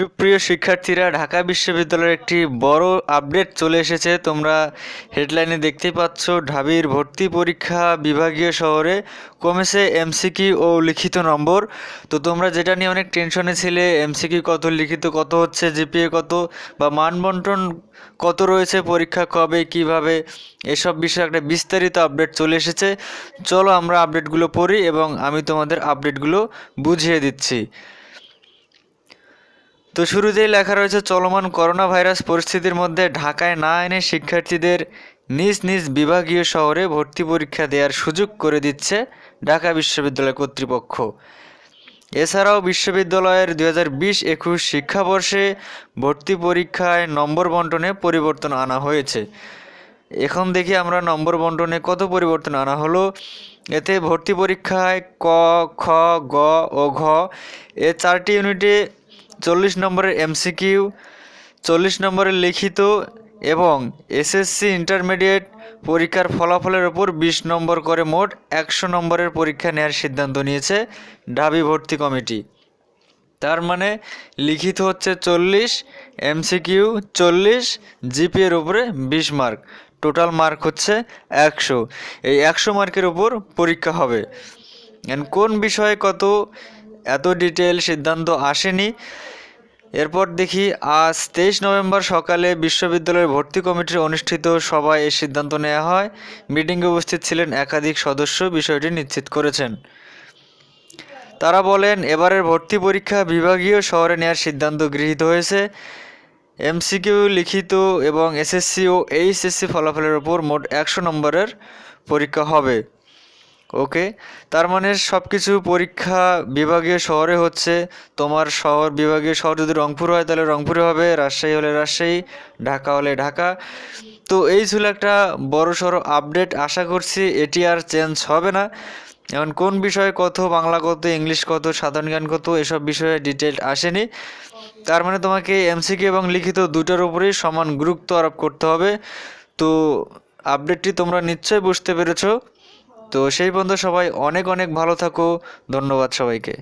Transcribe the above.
সুপ্রিয় শিক্ষার্থীরা, ঢাকা বিশ্ববিদ্যালয়ের একটি বড় আপডেট চলে এসেছে। তোমরা হেডলাইনে দেখতেই পাচ্ছ, ঢাবির ভর্তি পরীক্ষা বিভাগীয় শহরে কমেছে এমসিকিউ ও লিখিত নম্বর। তো তোমরা যেটা নিয়ে অনেক টেনশনে ছিলে এমসিকিউ কত, লিখিত কত হচ্ছে জিপিএ কত বা মানবন্টন কত রয়েছে, পরীক্ষা কবে, কীভাবে, এসব বিষয়ে একটা বিস্তারিত আপডেট চলে এসেছে। চলো আমরা আপডেটগুলো পড়ি এবং আমি তোমাদের আপডেটগুলো বুঝিয়ে দিচ্ছি। তো শুরুতেই লেখা রয়েছে, চলমান করোনা ভাইরাস পরিস্থিতির মধ্যে ঢাকায় না এনে শিক্ষার্থীদের নিজ নিজ বিভাগীয় শহরে ভর্তি পরীক্ষা দেওয়ার সুযোগ করে দিচ্ছে ঢাকা বিশ্ববিদ্যালয় কর্তৃপক্ষ। এছাড়াও বিশ্ববিদ্যালয়ের দু হাজার বিশ একুশ শিক্ষাবর্ষে ভর্তি পরীক্ষায় নম্বর বন্টনে পরিবর্তন আনা হয়েছে। এখন দেখি আমরা নম্বর বন্টনে কত পরিবর্তন আনা হলো। এতে ভর্তি পরীক্ষায় ক, খ, গ ও ঘ এ চারটি ইউনিটে চল্লিশ নম্বরের এমসিকিউ, চল্লিশ নম্বরের লিখিত এবং এসএসসি ইন্টারমিডিয়েট পরীক্ষার ফলাফলের ওপর বিশ নম্বর করে মোট একশো নম্বরের পরীক্ষা নেওয়ার সিদ্ধান্ত নিয়েছে ঢাবি ভর্তি কমিটি। তার মানে লিখিত হচ্ছে চল্লিশ, এমসিকিউ চল্লিশ জিপিএর উপরে বিশ মার্ক। টোটাল মার্ক হচ্ছে একশো। এই একশো মার্কের উপর পরীক্ষা হবে। কোন বিষয়ে কত, এত ডিটেল সিদ্ধান্ত আসেনি এরপর দেখি, আজ তেইশ নভেম্বর সকালে বিশ্ববিদ্যালয়ের ভর্তি কমিটির অনুষ্ঠিত সভায় এই সিদ্ধান্ত নেওয়া হয়। মিটিংয়ে উপস্থিত ছিলেন একাধিক সদস্য, বিষয়টি নিশ্চিত করেছেন। তারা বলেন, এবারের ভর্তি পরীক্ষা বিভাগীয় শহরে নেওয়ার সিদ্ধান্ত গৃহীত হয়েছে। এমসিকিউ লিখিত এবং এসএসসি ও এইচএসসি ফলাফলের ওপর মোট একশো নম্বরের পরীক্ষা হবে। ওকে? তার মানে সব কিছু পরীক্ষা বিভাগীয় শহরে হচ্ছে। তোমার শহর বিভাগীয় শহর যদি রংপুর হয়, তাহলে রংপুরে হবে, রাজশাহী হলে রাজশাহী, ঢাকা হলে ঢাকা। তো এই ছিল একটা বড় সড়ো আপডেট আশা করছি এটি আর চেঞ্জ হবে না। এখন কোন বিষয়ে কত, বাংলা কত, ইংলিশ কত, সাধারণ জ্ঞান কত, এসব বিষয়ে ডিটেল আসেনি। তার মানে তোমাকে এমসিকিউ এবং লিখিত দুটার উপরেই সমান গুরুত্ব আরোপ করতে হবে। তো আপডেটটি তোমরা নিশ্চয়ই বুঝতে পেরেছ। তো সেই পর্যন্ত সবাই অনেক অনেক ভালো থাকো। ধন্যবাদ সবাইকে।